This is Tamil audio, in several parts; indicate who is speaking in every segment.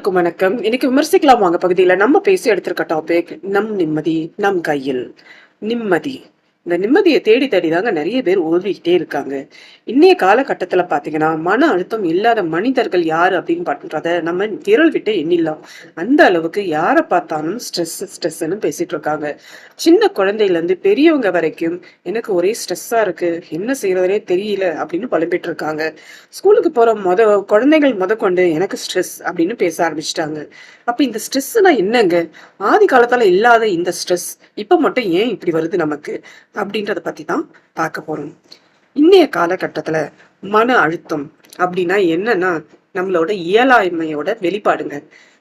Speaker 1: எல்லாருக்கும் வணக்கம். இன்னைக்கு விமர்சிக்கலாம் வாங்க பகுதியில். நம்ம பேசி எடுத்திருக்க டாபிக் நம் நிம்மதி நம் கையில். நிம்மதி. இந்த நிம்மதியை தேடி தேடி தாங்க நிறைய பேர் ஓடிக்கிட்டே இருக்காங்க. இன்னைய காலகட்டத்துல பாத்தீங்கன்னா மன அழுத்தம் இல்லாத மனிதர்கள் யாரு அப்படின்னு பண்றத நம்ம திரள் விட்டு எண்ணிடலாம். அந்த அளவுக்கு யாரை பார்த்தாலும் ஸ்ட்ரெஸ் ஸ்ட்ரெஸ்ன்னு பேசிட்டு இருக்காங்க. சின்ன குழந்தையில இருந்து பெரியவங்க வரைக்கும் எனக்கு ஒரே ஸ்ட்ரெஸ்ஸா இருக்கு. என்ன செய்யறதுனே தெரியல அப்படின்னு புலம்பிட்டு இருக்காங்க. ஸ்கூலுக்கு போற முத குழந்தைகள் முத கொண்டு எனக்கு ஸ்ட்ரெஸ் அப்படின்னு பேச ஆரம்பிச்சிட்டாங்க. அப்ப இந்த ஸ்ட்ரெஸ்னா என்னங்க? ஆதி காலத்துல இல்லாத இந்த ஸ்ட்ரெஸ் இப்ப மட்டும் ஏன் இப்படி வருது நமக்கு? அப்படின்றத பத்தி தான் பார்க்க போறோம். இன்னைய காலகட்டத்துல மன அழுத்தம் அப்படின்னா என்னன்னா நம்மளோட இயலாய்மையோட வெளிப்பாடுங்க.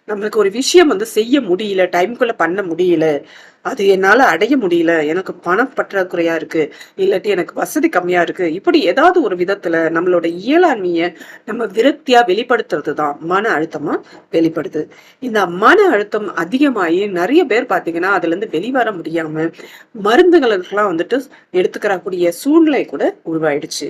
Speaker 1: நம்மளுக்கு ஒரு விஷயம் வந்து செய்ய முடியல டைம்குள்ள பண்ண முடியல அது என்னால அடைய முடியல எனக்கு பணம் பற்றாக்குறையா இருக்கு இல்லாட்டி எனக்கு வசதி கம்மியா இருக்கு இப்படி ஏதாவது ஒரு விதத்துல நம்மளோட இயலாண்மைய நம்ம விரக்தியா வெளிப்படுத்துறது தான் மன அழுத்தமா வெளிப்படுது. இந்த மன அழுத்தம் அதிகமாகி நிறைய பேர் பாத்தீங்கன்னா அதுல இருந்து வெளிவர முடியாம மருந்துகளுக்கெல்லாம் வந்துட்டு எடுத்துக்கிறக்கூடிய சூழ்நிலை கூட உருவாயிடுச்சு.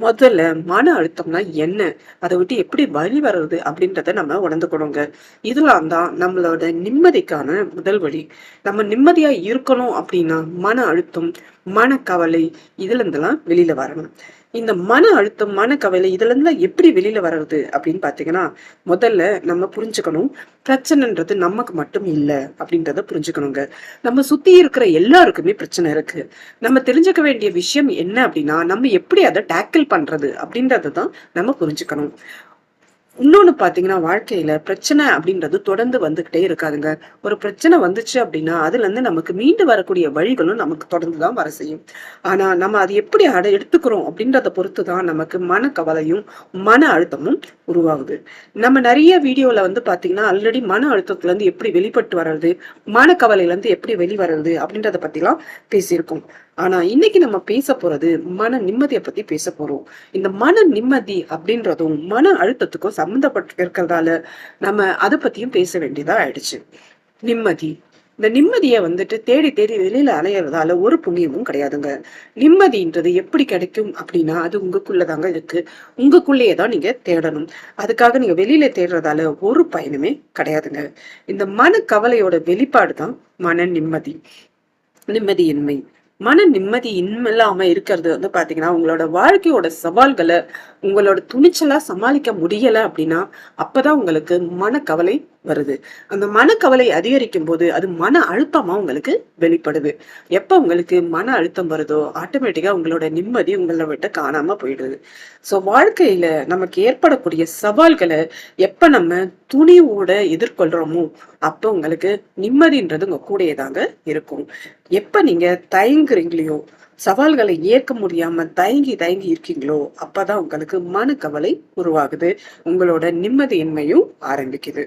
Speaker 1: முதல்ல மன அழுத்தம்னா என்ன? அதை விட்டு எப்படி வழி வர்றது அப்படின்றத நம்ம உணர்ந்துக்கணுங்க. இதெல்லாம் தான் நம்மளோட நிம்மதிக்கான முதல் வழி. நம்ம நிம்மதியா இருக்கணும் அப்படின்னா மன அழுத்தம் மனக்கவலை இதுல இருந்தெல்லாம் வெளியில வரணும். இந்த மன அழுத்தம் மனக்கவலை இதுல இருந்து எப்படி வெளியில வர்றது அப்படின்னு பாத்தீங்கன்னா முதல்ல நம்ம புரிஞ்சுக்கணும். பிரச்சனைன்றது நமக்கு மட்டும் இல்லை அப்படின்றத புரிஞ்சுக்கணுங்க. நம்ம சுத்தி இருக்கிற எல்லாருக்குமே பிரச்சனை இருக்கு. நம்ம தெரிஞ்சுக்க வேண்டிய விஷயம் என்ன அப்படின்னா நம்ம எப்படி அதை டேக்கிள் பண்றது அப்படின்றத தான் நம்ம புரிஞ்சுக்கணும். இன்னொன்னு பாத்தீங்கன்னா வாழ்க்கையில பிரச்சனை அப்படின்றது தொடர்ந்து வந்துகிட்டே இருக்காதுங்க. ஒரு பிரச்சனை வந்துச்சு அப்படின்னா அதுல இருந்து நமக்கு மீண்டு வரக்கூடிய வழிகளும் நமக்கு தொடர்ந்து தான் வர செய்யும். ஆனா நம்ம அது எப்படி அட எடுத்துக்கிறோம் அப்படின்றத பொறுத்து தான் நமக்கு மனக்கவலையும் மன அழுத்தமும் உருவாகுது. நம்ம நிறைய வீடியோல வந்து பாத்தீங்கன்னா ஆல்ரெடி மன அழுத்தத்துல இருந்து எப்படி வெளிப்பட்டு வர்றது மன கவலையில இருந்து எப்படி வெளிவரது அப்படின்றத பத்திலாம் பேசியிருக்கோம். ஆனா இன்னைக்கு நம்ம பேச போறது மன நிம்மதியை பத்தி பேச போறோம். இந்த மன நிம்மதி அப்படின்றதும் மன அழுத்தத்துக்கும் சம்மந்தப்பட்டு இருக்கிறதால நம்ம அதை பத்தியும் பேச வேண்டியதா ஆயிடுச்சு. நிம்மதி. இந்த நிம்மதியை வந்துட்டு தேடி தேடி வெளியில அலையறதால ஒரு புண்ணியமும் கிடையாதுங்க. நிம்மதின்றது எப்படி கிடைக்கும் அப்படின்னா அது உங்களுக்குள்ளதாங்க இருக்கு. உங்களுக்குள்ளேயே தான் நீங்க தேடணும். அதுக்காக நீங்க வெளியில தேடுறதால ஒரு பயனுமே கிடையாதுங்க. இந்த மன கவலையோட வெளிப்பாடு தான் மன நிம்மதி. நிம்மதியின்மை. மன நிம்மதி இன்மில்லாம இருக்கிறது வந்து பாத்தீங்கன்னா உங்களோட வாழ்க்கையோட சவால்களை உங்களோட துணிச்சலா சமாளிக்க முடியல அப்படின்னா அப்பதான் உங்களுக்கு மனக்கவலை வருது. அந்த மனக்கவலை அதிகரிக்கும் போது அது மன அழுத்தமா உங்களுக்கு வெளிப்படுது. எப்ப உங்களுக்கு மன அழுத்தம் வருதோ ஆட்டோமேட்டிக்கா உங்களோட நிம்மதி உங்களை விட்டு காணாம போயிடுது. சோ வாழ்க்கையில நமக்கு ஏற்படக்கூடிய சவால்களை எப்ப நம்ம துணிவோட எதிர்கொள்றோமோ அப்ப உங்களுக்கு நிம்மதின்றது உங்க கூடயேதாங்க இருக்கும். எப்ப நீங்க தயங்குறீங்களோ சவால்களை ஏற்க முடியாம தயங்கி தயங்கி இருக்கீங்களோ அப்பதான் உங்களுக்கு மனக்கவலை உருவாகுது. உங்களோட நிம்மதியின்மையும் ஆரம்பிக்குது.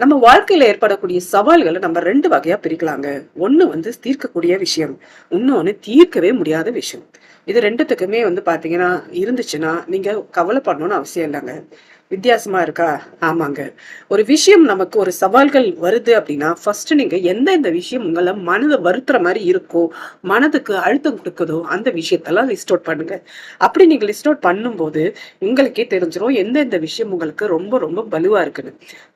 Speaker 1: நம்ம வாழ்க்கையில ஏற்படக்கூடிய சவால்களை நம்ம ரெண்டு வகையா பிரிக்கலாங்க. ஒண்ணு வந்து தீர்க்கக்கூடிய விஷயம். இன்னொன்னு தீர்க்கவே முடியாத விஷயம். இது ரெண்டுத்துக்குமே வந்து பாத்தீங்கன்னா இருந்துச்சுன்னா நீங்க கவலைப்படணும்னு அவசியம் இல்லைங்க. வித்தியாசமா இருக்கா? ஆமாங்க. ஒரு விஷயம் நமக்கு ஒரு சவால்கள் வருது அப்படின்னா ஃபர்ஸ்ட் நீங்க எந்த எந்த விஷயம் உங்களை மனதை வருத்துற மாதிரி இருக்கோ மனதுக்கு அழுத்தம் கொடுக்குதோ அந்த விஷயத்தெல்லாம் லிஸ்ட் அவுட் பண்ணுங்க. அப்படி நீங்க லிஸ்ட் அவுட் பண்ணும்போது உங்களுக்கே தெரிஞ்சிடும் எந்த எந்த விஷயம் உங்களுக்கு ரொம்ப ரொம்ப வலுவா இருக்குன்னு.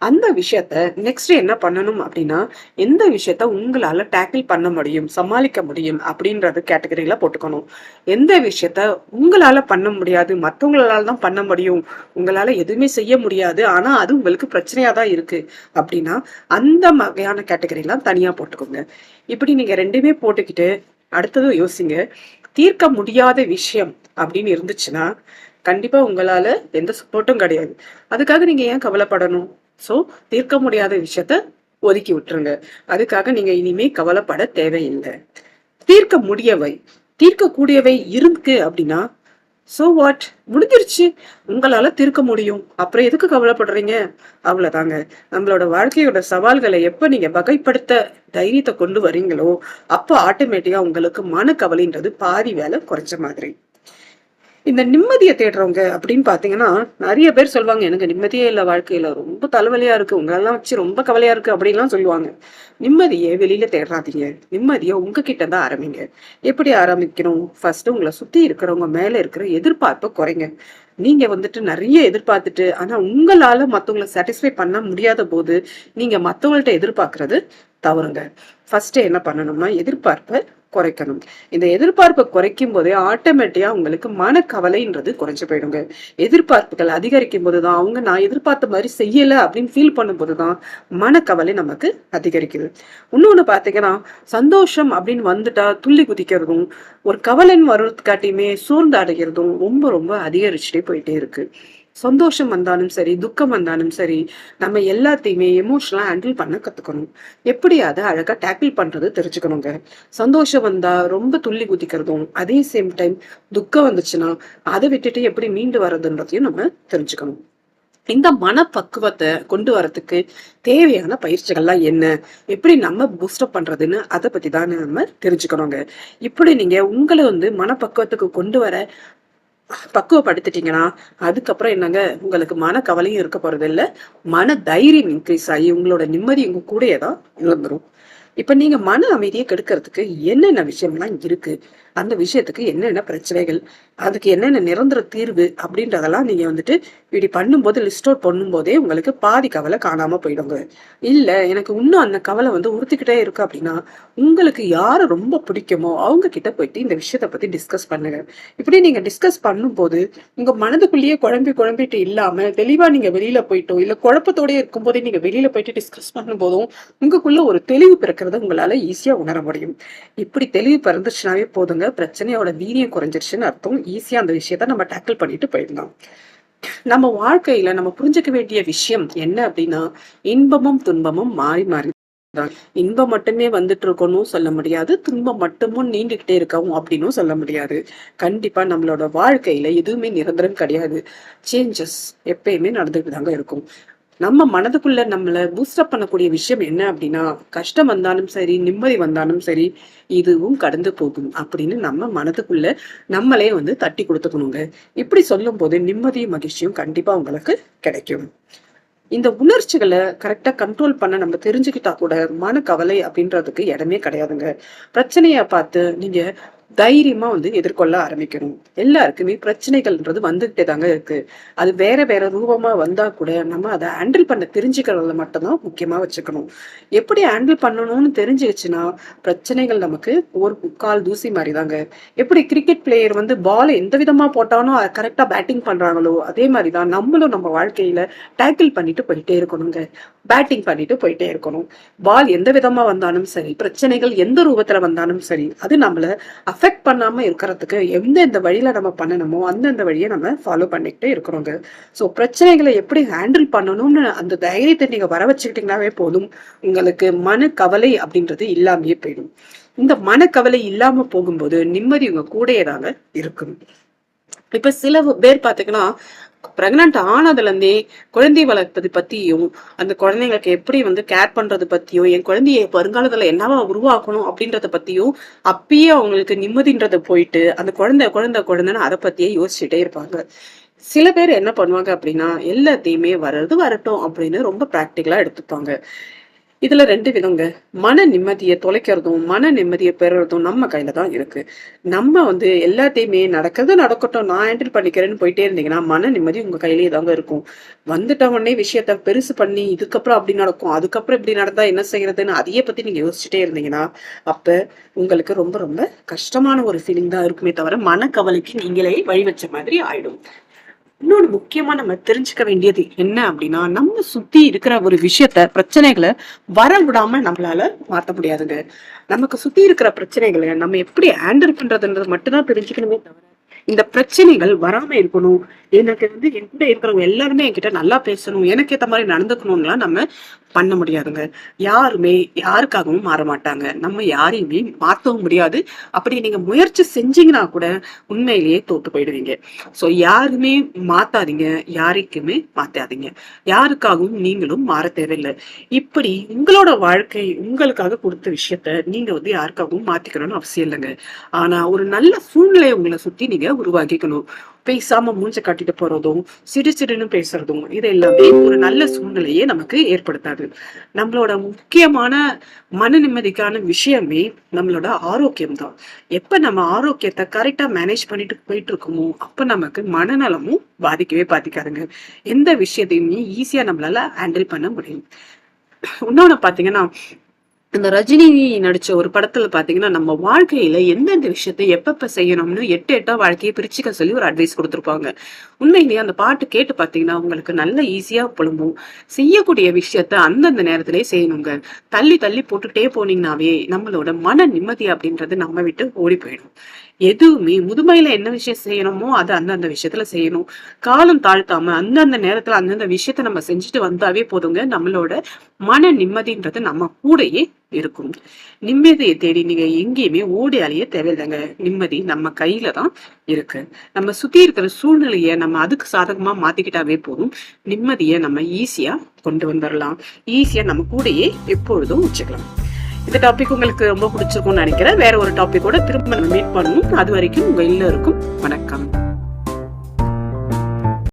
Speaker 1: அந்த விஷயத்த நெக்ஸ்ட் என்ன பண்ணணும் அப்படின்னா எந்த விஷயத்த உங்களால டேக்கிள் பண்ண முடியும் சமாளிக்க முடியும் அப்படின்றது கேட்டகரியில போட்டுக்கணும். எந்த விஷயத்த உங்களால பண்ண முடியாது மற்றவங்களால தான் பண்ண முடியும் உங்களால எதுவுமே செய்ய முடியாது. ஆனா அது உங்களுக்கு பிரச்சனையா தான் இருக்கு. அப்படின்னா அந்த வகையான கேட்டகரியெல்லாம் தனியா போட்டுக்கோங்க. இப்படி நீங்க ரெண்டுமே போட்டுக்கிட்டு அடுத்தது யோசிங்க. தீர்க்க முடியாத விஷயம் அப்படின்னு இருந்துச்சுன்னா கண்டிப்பா உங்களால எந்த சப்போர்ட்டும் கிடையாது. அதுக்காக நீங்க ஏன் கவலைப்படணும்? சோ தீர்க்க முடியாத விஷயத்த ஒதுக்கி விட்டுருங்க. அதுக்காக நீங்க இனிமே கவலைப்பட தேவையில்லை. தீர்க்க முடியவை. தீர்க்கக்கூடியவை இருக்கு அப்படின்னா சோ வாட் முடிஞ்சிருச்சு. உங்களால தீர்க்க முடியும். அப்புறம் எதுக்கு கவலைப்படுறீங்க? அவ்வளவுதாங்க. நம்மளோட வாழ்க்கையோட சவால்களை எப்ப நீங்க வகைப்படுத்த தைரியத்தை கொண்டு வரீங்களோ அப்போ ஆட்டோமேட்டிக்கா உங்களுக்கு மனக்கவலைன்றது பாதி வேலை குறைச்ச மாதிரி. இந்த நிம்மதியை தேடுறவங்க அப்படின்னு பார்த்தீங்கன்னா நிறைய பேர் சொல்லுவாங்க எனக்கு நிம்மதியே இல்லை வாழ்க்கையில ரொம்ப தலைவலியா இருக்கு உங்களெல்லாம் வச்சு ரொம்ப கவலையா இருக்கு அப்படின்லாம் சொல்லுவாங்க. நிம்மதியை வெளியில தேடுறாதீங்க நிம்மதியை உங்ககிட்ட தான் ஆரம்பிங்க. எப்படி ஆரம்பிக்கணும்? ஃபர்ஸ்ட் உங்களை சுத்தி இருக்கிறவங்க மேல இருக்கிற எதிர்பார்ப்பை குறைங்க. நீங்க வந்துட்டு நிறைய எதிர்பார்த்துட்டு ஆனா உங்களால மத்தவங்களை சாட்டிஸ்ஃபை பண்ண முடியாத போது நீங்க மத்தவங்கள்ட்ட எதிர்பார்க்கறது தவறுங்க. ஃபர்ஸ்ட் என்ன பண்ணணும்னா எதிர்பார்ப்பை குறைக்கணும். இந்த எதிர்பார்ப்பை குறைக்கும் போதே ஆட்டோமேட்டிக்கா உங்களுக்கு மனக்கவலைன்றது குறைஞ்சு போயிடுங்க. எதிர்பார்ப்புகள் அதிகரிக்கும் போதுதான் அவங்க நான் எதிர்பார்த்த மாதிரி செய்யல அப்படின்னு ஃபீல் பண்ணும்போது தான் மனக்கவலை நமக்கு அதிகரிக்குது. இன்னொன்னு பாத்தீங்கன்னா சந்தோஷம் அப்படின்னு வந்துட்டா துள்ளி குதிக்கிறதும் ஒரு கவலைன்னு வருவதுக்காட்டியுமே சோர்ந்து அடைகிறதும் ரொம்ப ரொம்ப அதிகரிச்சுட்டே போயிட்டே இருக்கு. சந்தோஷம் வந்தாலும் சரி துக்கம் வந்தாலும் சரி நம்ம எல்லாத்தையுமே எமோஷனலா ஹேண்டில் பண்ண கத்துக்கணும். எப்படி அதை அழகா டேக்கிள் பண்றது தெரிஞ்சுக்கணுங்க. சந்தோஷம் வந்தா ரொம்ப துள்ளி குதிக்கிறதும் அதே சேம் டைம் துக்கம் வந்துச்சுன்னா அதை விட்டுட்டு எப்படி மீண்டு வர்றதுன்றதையும் நம்ம தெரிஞ்சுக்கணும். இந்த மனப்பக்குவத்தை கொண்டு வரதுக்கு தேவையான பயிற்சிகள்லாம் என்ன? எப்படி நம்ம பூஸ்டப் பண்றதுன்னு அதை பத்தி தான் நம்ம தெரிஞ்சுக்கணுங்க. இப்படி நீங்க உங்களை வந்து மனப்பக்குவத்துக்கு கொண்டு வர பக்குவப்படுத்திட்டீங்கன்னா அதுக்கப்புறம் என்னங்க உங்களுக்கு மன கவலையும் இருக்க போறது இல்லை. மன தைரியம் இன்க்ரீஸ் ஆகி உங்களோட நிம்மதி உங்க கூடயே தான் இப்ப நீங்க மன அமைதியை கெடுக்கிறதுக்கு என்னென்ன விஷயம்லாம் இருக்கு? அந்த விஷயத்துக்கு என்னென்ன பிரச்சனைகள் அதுக்கு என்னென்ன நிரந்தர தீர்வு அப்படின்றதெல்லாம் நீங்க வந்துட்டு இப்படி பண்ணும்போது லிஸ்ட் அவுட் பண்ணும்போதே உங்களுக்கு பாதி கவலை காணாம போயிடுங்க. இல்ல எனக்கு இன்னும் அந்த கவலை வந்து உறுத்திக்கிட்டே இருக்கு அப்படின்னா உங்களுக்கு யாரை ரொம்ப பிடிக்குமோ அவங்க கிட்ட போயிட்டு இந்த விஷயத்த பத்தி டிஸ்கஸ் பண்ணுங்க. இப்படி நீங்க டிஸ்கஸ் பண்ணும்போது உங்க மனதுக்குள்ளேயே குழம்பி குழம்பிட்டு இல்லாம தெளிவா நீங்க வெளியில போயிட்டோ இல்ல குழப்பத்தோடய இருக்கும்போதே நீங்க வெளியில போயிட்டு டிஸ்கஸ் பண்ணும்போதும் உங்களுக்குள்ள ஒரு தெளிவு பிறக்கிறத உங்களால ஈஸியா உணர முடியும். இப்படி தெளிவு பிறந்துச்சுனாவே போதுங்க. பிரச்சனையோட வீரியம் குறைஞ்சிருச்சுன்னு அர்த்தம். ஈஸியா அந்த விஷயத்த நம்ம டேக்கிள் பண்ணிட்டு போயிடலாம். நம்ம வாழ்க்கையில நம்ம புரிஞ்சுக்க வேண்டிய விஷயம் என்ன அப்படின்னா இன்பமும் துன்பமும் மாறி மாறி தான். இன்பம் மட்டுமே வந்துட்டு இருக்கணும் சொல்ல முடியாது துன்பம் மட்டுமும் நீண்டுகிட்டே இருக்கவும் அப்படின்னும் சொல்ல முடியாது. கண்டிப்பா நம்மளோட வாழ்க்கையில எதுவுமே நிரந்தரம் கிடையாது. சேஞ்சஸ் எப்பயுமே நடந்துட்டு தாங்க இருக்கும். நம்ம மனதுக்குள்ள நம்மளை பூஸ்டப் பண்ணக்கூடிய விஷயம் என்ன அப்படின்னா கஷ்டம் வந்தாலும் சரி நிம்மதி வந்தாலும் சரி இதுவும் கடந்து போகும் அப்படின்னு நம்ம மனதுக்குள்ள நம்மளே வந்து தட்டி கொடுத்துக்கணுங்க. இப்படி சொல்லும் போது நிம்மதியும் மகிழ்ச்சியும் கண்டிப்பா உங்களுக்கு கிடைக்கும். இந்த உணர்ச்சிகளை கரெக்டா கண்ட்ரோல் பண்ண நம்ம தெரிஞ்சுக்கிட்டா கூட மன கவலை அப்படின்றதுக்கு இடமே கிடையாதுங்க. பிரச்சனைய பார்த்து நீங்க தைரியமா வந்து எதிர்கொள்ள ஆரம்பிக்கணும். எல்லாருக்குமே பிரச்சனைகள்ன்றது வந்துகிட்டே தாங்க இருக்கு. அது வேற வேற ரூபமா வந்தா கூட நம்ம அதை ஹேண்டில் பண்ண தெரிஞ்சுக்கிறதுல மட்டும்தான் முக்கியமா வச்சுக்கணும். எப்படி ஹேண்டில் பண்ணணும்னு தெரிஞ்சுச்சுன்னா பிரச்சனைகள் நமக்கு ஒரு முக்கால் தூசி மாதிரி தாங்க. எப்படி கிரிக்கெட் பிளேயர் வந்து பால் எந்த விதமா போட்டாலும் கரெக்டா பேட்டிங் பண்றாங்களோ அதே மாதிரி தான் நம்மளும் நம்ம வாழ்க்கையில டேக்கிள் பண்ணிட்டு போயிட்டே இருக்கணுங்க. பேட்டிங் பண்ணிட்டு போயிட்டே இருக்கணும். பால் எந்த விதமா வந்தாலும் சரி பிரச்சனைகள் எந்த ரூபத்துல வந்தாலும் சரி அது நம்மள அஃபெக்ட் பண்ணாமல் இருக்கிறதுக்கு எந்தெந்த வழியில நம்ம பண்ணணுமோ அந்தந்த வழியை நம்ம ஃபாலோ பண்ணிக்கிட்டே இருக்கிறோங்க. ஸோ பிரச்சனைகளை எப்படி ஹேண்டில் பண்ணணும்னு அந்த தைரியத்தை நீங்க வர வச்சுக்கிட்டீங்கன்னாவே போதும். உங்களுக்கு மன கவலை அப்படின்றது இல்லாமையே போயிடும். இந்த மனக்கவலை இல்லாம போகும்போது நிம்மதி உங்க கூடயே தாங்க இருக்கும். இப்ப சில பேர் பாத்தீங்கன்னா பிரெக்னன்ட் ஆனதுல இருந்தே குழந்தை வளர்ப்பது பத்தியும் அந்த குழந்தைங்களுக்கு எப்படி வந்து கேர் பண்றது பத்தியும் என் குழந்தைய வருங்காலத்துல என்னவா உருவாக்கணும் அப்படின்றத பத்தியும் அப்பயே அவங்களுக்கு நிம்மதின்றத போயிட்டு அந்த குழந்தை குழந்தை குழந்தைன்னு அதை பற்றியே யோசிச்சுட்டே இருப்பாங்க. சில பேர் என்ன பண்ணுவாங்க அப்படின்னா எல்லாத்தையுமே வர்றது வரட்டும் அப்படின்னு ரொம்ப ப்ராக்டிக்கலாக எடுத்துப்பாங்க. இதுல ரெண்டு விதங்க. மன நிம்மதியை தொலைக்கிறதும் மன நிம்மதியை பெறுறதும் நம்ம கையில தான் இருக்கு. நம்ம வந்து எல்லாத்தையுமே நடக்கிறது நடக்கட்டும் நான் ஹேண்டில் பண்ணிக்கிறேன்னு போயிட்டே இருந்தீங்கன்னா மன நிம்மதி உங்க கையிலேயே தாங்க இருக்கும். வந்துட்ட உடனே விஷயத்த பெருசு பண்ணி இதுக்கப்புறம் அப்படி நடக்கும் அதுக்கப்புறம் இப்படி நடந்தா என்ன செய்யறதுன்னு அதையே பத்தி நீங்க யோசிச்சுட்டே இருந்தீங்கன்னா அப்ப உங்களுக்கு ரொம்ப ரொம்ப கஷ்டமான ஒரு ஃபீலிங் தான் இருக்குமே தவிர மனக்கவலைக்கு நீங்களே வழி வச்ச மாதிரி ஆயிடும். இன்னொன்னு முக்கியமா நம்ம தெரிஞ்சுக்க வேண்டியது என்ன அப்படின்னா நம்ம சுத்தி இருக்கிற ஒரு விஷயத்த பிரச்சனைகளை வர விடாம நம்மளால மாத்த முடியாதுங்க. நமக்கு சுத்தி இருக்கிற பிரச்சனைகளை நம்ம எப்படி ஹேண்டில் பண்றதுன்றது மட்டும்தான் தெரிஞ்சுக்கணுமே தவிர இந்த பிரச்சனைகள் வராம இருக்கணும். எனக்கு வந்து என் கூட இருக்கிறவங்க எல்லாருமே என்கிட்ட நல்லா பேசணும். எனக்கு ஏத்த மாதிரி நடந்துக்கணும்லாம் நம்ம பண்ண முடியாதுங்க. யாருமே யாருக்காகவும் மாற மாட்டாங்க. நம்ம யாரையுமே மாத்தவும் முடியாது. அப்படி நீங்க முயற்சி செஞ்சீங்கன்னா கூட உண்மையிலேயே தோத்து போயிடுவீங்க. சோ யாருமே மாத்தாதீங்க. யாருக்குமே மாத்தாதீங்க. யாருக்காகவும் நீங்களும் மாற தேவையில்லை. இப்படி உங்களோட வாழ்க்கை உங்களுக்காக கொடுத்த விஷயத்த நீங்க வந்து யாருக்காகவும் மாத்திக்கணும்னு அவசியம் இல்லைங்க. ஆனா ஒரு நல்ல சூழ்நிலையை உங்களை சுத்தி நீங்க உருவாக்கிக்கணும். பேசாம மூஞ்ச காட்டிட்டு போறதும் சிடு சிடுன்னு பேசுறதும் இது எல்லாமே ஒரு நல்ல சூழ்நிலையை நமக்கு ஏற்படுத்தாது. நம்மளோட முக்கியமான மன நிம்மதிக்கான விஷயமே நம்மளோட ஆரோக்கியம் தான் எப்ப நம்ம ஆரோக்கியத்தை கரெக்டா மேனேஜ் பண்ணிட்டு போயிட்டு இருக்கோமோ அப்ப நமக்கு மனநலமும் பாதிக்கவே பாதிக்காதுங்க. எந்த விஷயத்தையுமே ஈஸியா நம்மளால ஹேண்டில் பண்ண முடியும். இன்னொன்னு பாத்தீங்கன்னா இந்த ரஜினி நடிச்ச ஒரு படத்துல பாத்தீங்கன்னா நம்ம வாழ்க்கையில எந்தெந்த விஷயத்தை எப்பப்ப செய்யணும்னு எட்டு எட்டா வாழ்க்கையை பிரிச்சுக்க சொல்லி ஒரு அட்வைஸ் கொடுத்துருப்பாங்க. உண்மையிலேயே அந்த பாட்டு கேட்டு பாத்தீங்கன்னா உங்களுக்கு நல்ல ஈஸியா புலம்பும். செய்யக்கூடிய விஷயத்த அந்தந்த நேரத்திலே செய்யணுங்க. தள்ளி தள்ளி போட்டுட்டே போனீங்கன்னாவே நம்மளோட மன நிம்மதி அப்படின்றது நம்ம விட்டு ஓடி போயிடும். எதுவுமே முதுமையில என்ன விஷயம் செய்யணுமோ அதை அந்தந்த விஷயத்துல செய்யணும். காலம் தாழ்த்தாம அந்தந்த நேரத்துல அந்தந்த விஷயத்த நம்ம செஞ்சுட்டு வந்தாவே போதுங்க. நம்மளோட மன நிம்மதின்றது நம்ம கூடயே இருக்கும். நிம்மதியை தேடி நீங்க எங்கேயுமே ஓடி அலைய தேவையில்லைங்க. நிம்மதி நம்ம கையில தான் இருக்கு. நம்ம சுத்தி இருக்கிற சூழ்நிலைய நம்ம அதுக்கு சாதகமா மாத்திக்கிட்டாவே போதும். நிம்மதியை நம்ம ஈஸியா கொண்டு வந்துடலாம் ஈஸியா நம்ம கூடயே எப்பொழுதும் வச்சுக்கலாம். இந்த டாபிக் உங்களுக்கு ரொம்ப பிடிச்சிருக்கும்னு நினைக்கிறேன். வேற ஒரு டாபிக்கோட திரும்ப நம்ம மீட் பண்ணணும் அது வரைக்கும் உங்க எல்லாருக்கும் வணக்கம்.